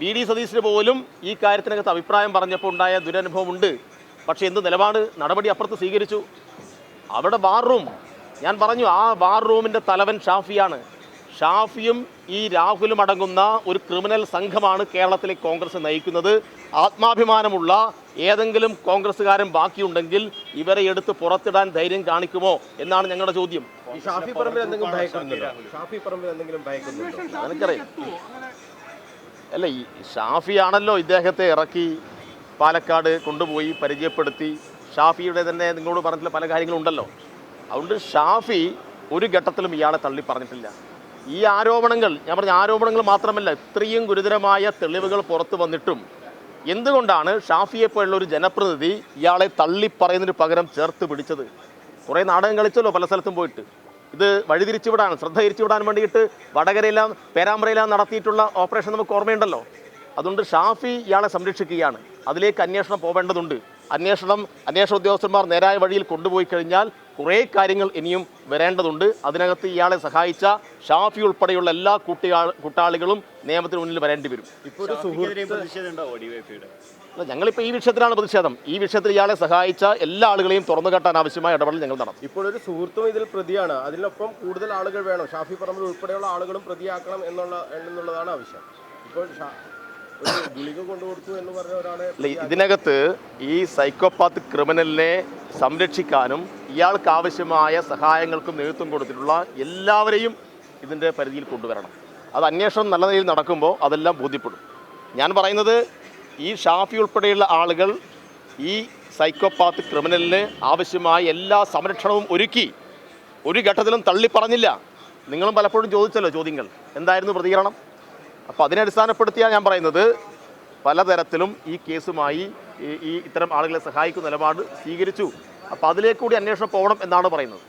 V D സതീശന് പോലും ഈ കാര്യത്തിനകത്ത് അഭിപ്രായം പറഞ്ഞപ്പോൾ ഉണ്ടായ ദുരനുഭവമുണ്ട്. പക്ഷേ എന്ത് നിലപാട് നടപടി അപ്പുറത്ത് സ്വീകരിച്ചു? അവിടെ ബാർ റൂം. ഞാൻ പറഞ്ഞു ആ ബാർ റൂമിന്റെ തലവൻ ഷാഫിയാണ്. ഷാഫിയും ഈ രാഹുലും അടങ്ങുന്ന ഒരു ക്രിമിനൽ സംഘമാണ് കേരളത്തിലെ കോൺഗ്രസ് നയിക്കുന്നത്. ആത്മാഭിമാനമുള്ള ഏതെങ്കിലും കോൺഗ്രസ്സുകാരൻ ബാക്കിയുണ്ടെങ്കിൽ ഇവരെ എടുത്ത് പുറത്തിടാൻ ധൈര്യം കാണിക്കുമോ എന്നാണ് ഞങ്ങളുടെ ചോദ്യം. ഷാഫി പറമ്പിൽ എന്തെങ്കിലും ഭയക്കുന്നുണ്ടോ? ഷാഫി പറമ്പിൽ എന്തെങ്കിലും ഭയക്കുന്നുണ്ടോ? അല്ല ഈ ഷാഫിയാണല്ലോ ഇദ്ദേഹത്തെ ഇറക്കി പാലക്കാട് കൊണ്ടുപോയി പരിചയപ്പെടുത്തി. ഷാഫിയുടെ തന്നെ നിങ്ങളോട് പറഞ്ഞിട്ടുള്ള പല കാര്യങ്ങളും ഉണ്ടല്ലോ അതുകൊണ്ട് ഷാഫി ഒരു ഘട്ടത്തിലും ഇയാളെ തള്ളി പറഞ്ഞിട്ടില്ല. ഈ ആരോപണങ്ങൾ ഞാൻ പറഞ്ഞ ആരോപണങ്ങൾ മാത്രമല്ല ഇത്രയും ഗുരുതരമായ തെളിവുകൾ പുറത്തു വന്നിട്ടും എന്തുകൊണ്ടാണ് ഷാഫിയെ പോലുള്ള ഒരു ജനപ്രതിനിധി ഇയാളെ തള്ളി പറയുന്നതിന് പകരം ചേർത്ത് പിടിച്ചത്? കുറേ നാടകം കളിച്ചല്ലോ പല സ്ഥലത്തും പോയിട്ട്. ഇത് വഴിതിരിച്ചുവിടാൻ ശ്രദ്ധ തിരിച്ചുവിടാൻ വേണ്ടിയിട്ട് വടകരയിലാം പേരാമ്പ്രയിലാം നടത്തിയിട്ടുള്ള ഓപ്പറേഷൻ നമുക്ക് ഓർമ്മയുണ്ടല്ലോ. അതുകൊണ്ട് ഷാഫി ഇയാളെ സംരക്ഷിക്കുകയാണ്. അതിലേക്ക് അന്വേഷണം പോവേണ്ടതുണ്ട്. അന്വേഷണം അന്വേഷണ ഉദ്യോഗസ്ഥന്മാർ നേരായ വഴിയിൽ കൊണ്ടുപോയി കഴിഞ്ഞാൽ കുറേ കാര്യങ്ങൾ ഇനിയും വരേണ്ടതുണ്ട്. അതിനകത്ത് ഇയാളെ സഹായിച്ച ഷാഫി ഉൾപ്പെടെയുള്ള എല്ലാ കുട്ടികൾ കൂട്ടാളികളും നിയമത്തിന് മുന്നിൽ വരേണ്ടി വരും. ഇപ്പൊ ഒരു സുഹൃത്ത് അല്ല ഞങ്ങളിപ്പോൾ ഈ വിഷയത്തിലാണ് പ്രതിഷേധം. ഈ വിഷയത്തിൽ ഇയാളെ സഹായിച്ച എല്ലാ ആളുകളെയും തുറന്നു കാട്ടാൻ ആവശ്യമായ ഇടപെടൽ ഞങ്ങൾ നടത്തും. ഇപ്പോൾ ഒരു സുഹൃത്തും ഇതിൽ പ്രതിയാണ്. അതിനൊപ്പം കൂടുതൽ ആളുകൾ വേണം. ഷാഫി പറമ്പിൽ ഉൾപ്പെടെയുള്ള ആളുകളും പ്രതിയാക്കണം എന്നുള്ള എന്നുള്ളതാണ് ആവശ്യം. ഇപ്പോൾ ഇതിനകത്ത് ഈ സൈക്കോപാത്ത് ക്രിമിനലിനെ സംരക്ഷിക്കാനും ഇയാൾക്ക് ആവശ്യമായ സഹായങ്ങൾക്കും നേതൃത്വം കൊടുത്തിട്ടുള്ള എല്ലാവരെയും ഇതിന്റെ പരിധിയിൽ കൊണ്ടുവരണം. അത് അന്വേഷണം നല്ല നിലയിൽ നടക്കുമ്പോൾ അതെല്ലാം ബോധ്യപ്പെടും. ഞാൻ പറയുന്നത് ഈ ഷാഫി ഉൾപ്പെടെയുള്ള ആളുകൾ ഈ സൈക്കോപാത്ത് ക്രിമിനലിന് ആവശ്യമായ എല്ലാ സംരക്ഷണവും ഒരുക്കി ഒരു ഘട്ടത്തിലും തള്ളിപ്പറഞ്ഞില്ല. നിങ്ങളും പലപ്പോഴും ചോദിച്ചല്ലോ ചോദ്യങ്ങൾ. എന്തായിരുന്നു പ്രതികരണം? അപ്പോൾ അതിനെ അടിസ്ഥാനപ്പെടുത്തിയാണ് ഞാൻ പറയുന്നത് പലതരത്തിലും ഈ കേസുമായി ഈ- ഇത്തരം ആളുകളെ സഹായിക്കുന്ന നിലപാട് സ്വീകരിച്ചു. അപ്പോൾ അതിലേക്ക് കൂടി അന്വേഷണം പോകണം എന്നാണ് പറയുന്നത്.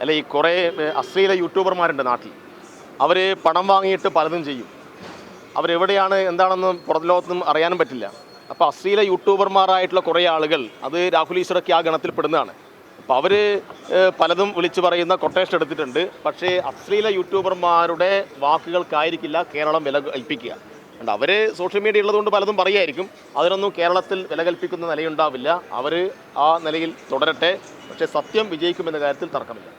അല്ല ഈ കുറേ അശ്ലീല യൂട്യൂബർമാരുണ്ട് നാട്ടിൽ. അവർ പണം വാങ്ങിയിട്ട് പലതും ചെയ്യും. അവരെവിടെയാണ് എന്താണെന്ന് പുറത്ത് ലോകത്തൊന്നും അറിയാനും പറ്റില്ല. അപ്പോൾ അശ്ലീല യൂട്യൂബർമാരായിട്ടുള്ള കുറേ ആളുകൾ അത് രാഹുൽ ഈശ്വറൊക്കെ ആ ഗണത്തിൽ പെടുന്നതാണ്. അപ്പോൾ അവർ പലതും വിളിച്ചു പറയുന്ന കൊട്ടേഷൻ എടുത്തിട്ടുണ്ട്. പക്ഷേ അശ്ലീല യൂട്യൂബർമാരുടെ വാക്കുകൾക്കായിരിക്കില്ല കേരളം വില കൽപ്പിക്കുക. അതുകൊണ്ട് അവർ സോഷ്യൽ മീഡിയ ഉള്ളതുകൊണ്ട് പലതും പറയായിരിക്കും. അതിനൊന്നും കേരളത്തിൽ വില കൽപ്പിക്കുന്ന നിലയുണ്ടാവില്ല. അവർ ആ നിലയിൽ തുടരട്ടെ. പക്ഷേ സത്യം വിജയിക്കുമെന്ന കാര്യത്തിൽ തർക്കമില്ല.